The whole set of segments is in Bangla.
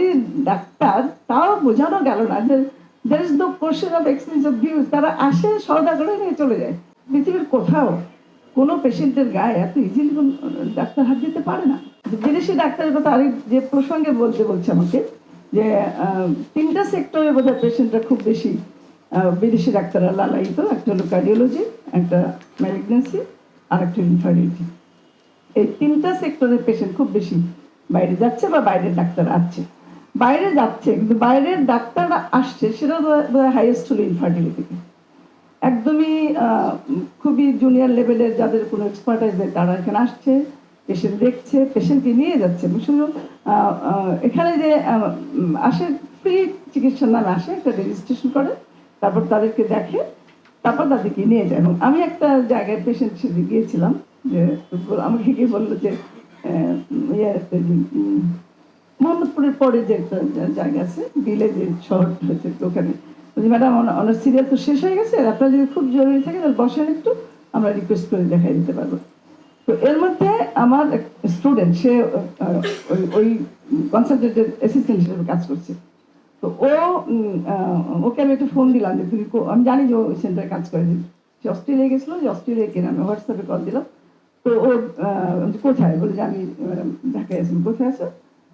উনি ডাক্তার, তাও বোঝানো গেল না যে there is no question of exchange of views তারা আসে সদা করে নিয়ে চলে যায়। পৃথিবীর কোথাও কোনো পেশেন্টের গায়ে এত ইজিলি ডাক্তার হাত দিতে পারে না। বিদেশি ডাক্তারের কথা আরেক যে প্রসঙ্গে বলতে বলছে আমাকে, যে তিনটা সেক্টরে বোধহয় পেশেন্টরা খুব বেশি বিদেশি ডাক্তাররা লালায়িত। একটা হলো কার্ডিওলজি একটা ম্যালিগনেন্সি আর একটা ইনফার্টিলিটি এই তিনটা সেক্টরের পেশেন্ট খুব বেশি বাইরে যাচ্ছে বা বাইরের ডাক্তার আসছে। বাইরে যাচ্ছে, কিন্তু বাইরের ডাক্তাররা আসছে সেটা হাইয়েস্ট হলো ইনফার্টিলিটিতে একদমই খুবই জুনিয়র লেভেলের যাদের কোনো এক্সপার্টাইজ নেই, তারা এখানে আসছে পেশেন্ট দেখছে পেশেন্টকে নিয়ে যাচ্ছে। শুধু এখানে যে আসে ফ্রি চিকিৎসার নামে আসে, একটা রেজিস্ট্রেশন করে, তারপর তাদেরকে দেখে, তারপর তাদেরকে নিয়ে যায়। এবং আমি একটা জায়গায় পেশেন্ট সেদিকে গিয়েছিলাম, যে আমাকে গিয়ে বলল যে ইয়ে মোহাম্মদপুরের পরে যে একটা জায়গা আছে যে শহরটা হচ্ছে ওখানে। বলছি, ম্যাডাম ওনার সিরিয়াল তো শেষ হয়ে গেছে আপনার যদি খুব জরুরি থাকে, তাহলে বসেন একটু, আমরা রিকোয়েস্ট করে দেখাই দিতে পারব। তো এর মধ্যে আমার এক স্টুডেন্ট সে ওই ওই কনসালটেন্টের অ্যাসিস্ট্যান্ট হিসেবে কাজ করছে। তো ও ওকে আমি একটা ফোন দিলাম যে, তুমি আমি জানি যে ও সেন্টারে কাজ করে দিন সে অস্ট্রেলিয়া গেছিল, যে অস্ট্রেলিয়া কিনে আমি হোয়াটসঅ্যাপে কল দিলাম। তো ও কোথায়? বলে যে, আমি ঢাকায় আছি। কোথায় আছো?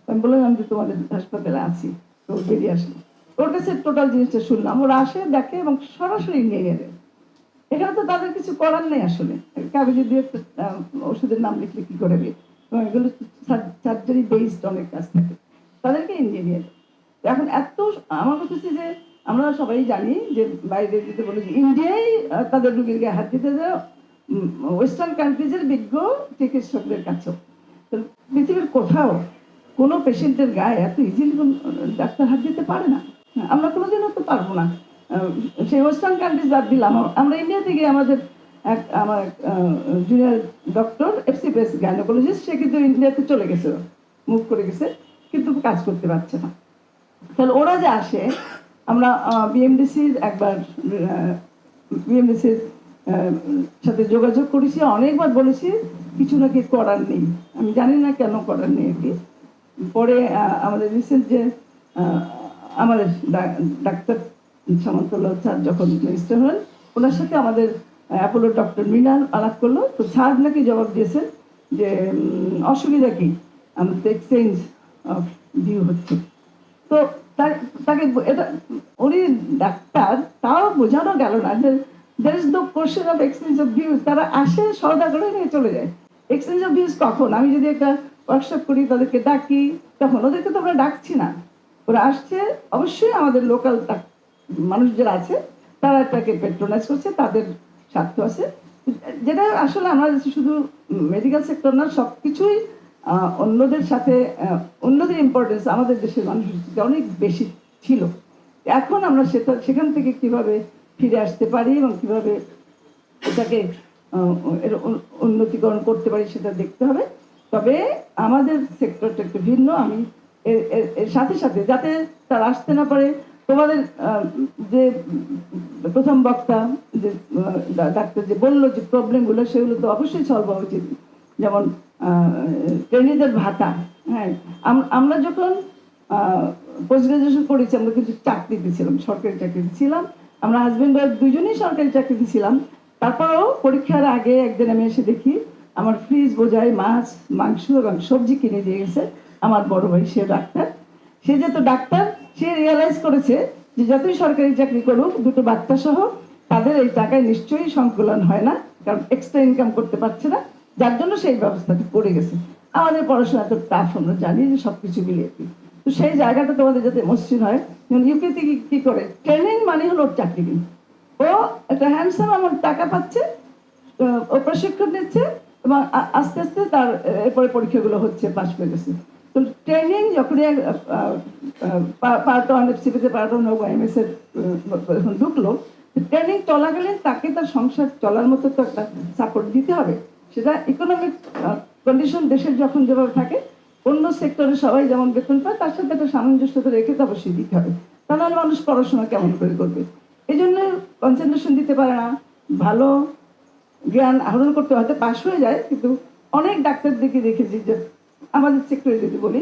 আমি বললাম, আমি তো তোমাদের হাসপাতালে আছি, তো বেরিয়ে আসলো ওর কাছে টোটাল জিনিসটা শুনলাম। ওরা আসে, দেখে এবং সরাসরি নিয়ে গেলে। এখানে তো তাদের কিছু করার নেই আসলে। কাগজে দিয়ে ওষুধের নাম লিখলে কি করবে এবং এগুলো সার্জারি বেসড অনেক কাজ থাকে। তাদেরকে ইঞ্জিনিয়ার এখন এত, আমার কথা হচ্ছে যে আমরা সবাই জানি যে বাইরে যদি বলি ইন্ডিয়ায় তাদের রুগীর গায়ে হাত দিতে যায় ওয়েস্টার্ন কান্ট্রিজের বিজ্ঞ চিকিৎসকদের কাছেও। পৃথিবীর কোথাও কোনো পেশেন্টের গায়ে এত ইজিলি কোনো ডাক্তার হাত দিতে পারে না। আমরা কোনো দিনও তো পারব না। সেই ওয়েস্টার্ন কান্ট্রিজ বাদ দিলাম। আমরা ইন্ডিয়াতে গিয়ে আমাদের এক, আমার জুনিয়র ডক্টর এফসিপিএস গাইনোকোলজিস্ট সে কিন্তু ইন্ডিয়াতে চলে গেছে মুভ করে গেছে, কিন্তু কাজ করতে পারছে না। তাহলে ওরা যে আসে, আমরা বিএমডিসির একবার বিএমডিসির সাথে যোগাযোগ করেছি, অনেকবার বলেছি, কিছু নাকি করার নেই। আমি জানি না কেন করার নেই আর কি। পরে আমাদের রিসেন্ট যে আমাদের ডাক্তার সামন্তল্লাহ স্যার যখন মিনিস্টার হলেন ওনার সাথে আমাদের অ্যাপোলো ডক্টর মৃণাল আলাপ করল। তো স্যার নাকি জবাব দিয়েছেন যে অসুবিধা কি? আমাদের এক্সচেঞ্জ অফ ভিউ হচ্ছে। তো তাকে এটা, উনি ডাক্তার, তাও বোঝানো গেল না যে there is no question of exchange of views তারা আসে সদা করে নিয়ে চলে যায়। এক্সচেঞ্জ অফ ভিউজ কখন? আমি যদি একটা ওয়ার্কশপ করি, তাদেরকে ডাকি। তখন ওদেরকে তো আমরা ডাকছি না। ওরা আসছে, অবশ্যই আমাদের লোকাল মানুষ যারা আছে, তারা এটাকে পেট্রোনাইজ করছে, তাদের স্বার্থ আছে। যেটা আসলে আমরা শুধু মেডিকেল সেক্টর না সব কিছুই অন্যদের সাথে অন্যদের ইম্পর্টেন্স আমাদের দেশের মানুষের অনেক বেশি ছিল। এখন আমরা সেটা সেখান থেকে কীভাবে ফিরে আসতে পারি এবং কীভাবে এটাকে উন্নতিকরণ করতে পারি সেটা দেখতে হবে। তবে আমাদের সেক্টরটা একটু ভিন্ন, আমি এর সাথে সাথে, যাতে তারা আসতে না পারে, তোমাদের যে প্রথম বক্তা, যে ডাক্তার যে বলল যে প্রবলেমগুলো সেগুলো তো অবশ্যই সলভ হওয়া উচিত। যেমন ট্রেনিদের ভাতা হ্যাঁ আম- আমরা যখন পোস্ট গ্রাজুয়েশন করেছি, আমরা কিন্তু চাকরিতে ছিলাম, সরকারি চাকরিতে ছিলাম। আমরা হাজব্যান্ড ওয়াইফ দুজনেই সরকারি চাকরিতে ছিলাম। তারপরেও পরীক্ষার আগে একদিন আমি এসে দেখি আমার ফ্রিজ বোঝায় মাছ, মাংস এবং সবজি কিনে দিয়ে গেছে আমার বড় ভাই, সে ডাক্তার। সে যেহেতু ডাক্তার, সে রিয়েলাইজ করেছে যে যতই সরকারি চাকরি করুক, দুটো বাচ্চা সহ তাদের এই টাকায় নিশ্চয়ই সংকুলন হয় না, কারণ এক্সট্রা ইনকাম করতে পারছে না, যার জন্য সেই ব্যবস্থাটা করে গেছে। আমাদের পড়াশোনা তো টাফ আমরা জানি যে সব কিছু মিলিয়ে। তো সেই জায়গাটা তোমাদের যাতে মসৃণ হয়, যেমন ইউকেতে কি করে? ট্রেনিং মানে হলো ওর চাকরি। ও একটা হ্যান্ডসাম আমার টাকা পাচ্ছে ও প্রশিক্ষণ নিচ্ছে এবং আস্তে আস্তে তার এরপরে পরীক্ষাগুলো হচ্ছে, পাশ করে গেছে। তো ট্রেনিং যখনই পার্ট ওয়ান এফসিপিতে পার্ট ওয়ান হোক এম এস এর যখন ঢুকলো ট্রেনিং চলাকালীন তাকে তার সংসার চলার মতো তো একটা সাপোর্ট দিতে হবে। সেটা ইকোনমিক কন্ডিশন দেশের যখন যেভাবে থাকে, অন্য সেক্টরে সবাই যেমন বেতন পায়, তার সাথে একটা সামঞ্জস্যতা রেখে তো অবশ্যই দিতে হবে। তা মানুষ পড়াশোনা কেমন করে করবে? এই জন্য কনসেন্ট্রেশন দিতে পারে না, ভালো জ্ঞান আহরণ করতে হয়তো পাশ হয়ে যায়, কিন্তু অনেক ডাক্তার দেখে দেখেছি যে আমাদের সেক্টরে যদি বলি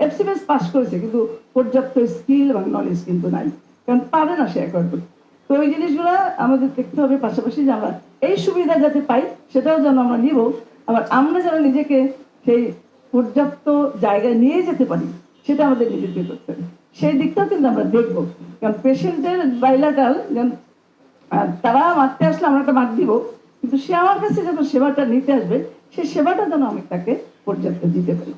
এফসিবিএস পাশ করেছে, কিন্তু পর্যাপ্ত স্কিল এবং নলেজ কিন্তু নাই, কারণ পারে না সে একবার তো ওই জিনিসগুলো আমাদের দেখতে হবে, পাশাপাশি যে আমরা এই সুবিধা যাতে পাই, সেটাও যেন আমরা নিব। আবার আমরা যেন নিজেকে সেই পর্যাপ্ত জায়গায় নিয়ে যেতে পারি, সেটা আমাদের নিজেকে করতে হবে। সেই দিকটাও কিন্তু আমরা দেখব, কারণ পেশেন্টের বাইলাটাল যেন তারা মারতে আসলে আমরা একটা মার দিব কিন্তু সে আমার কাছে যখন সেবাটা নিতে আসবে সেই সেবাটা যেন আমি তাকে পর্যাপ্ত দিতে পারি।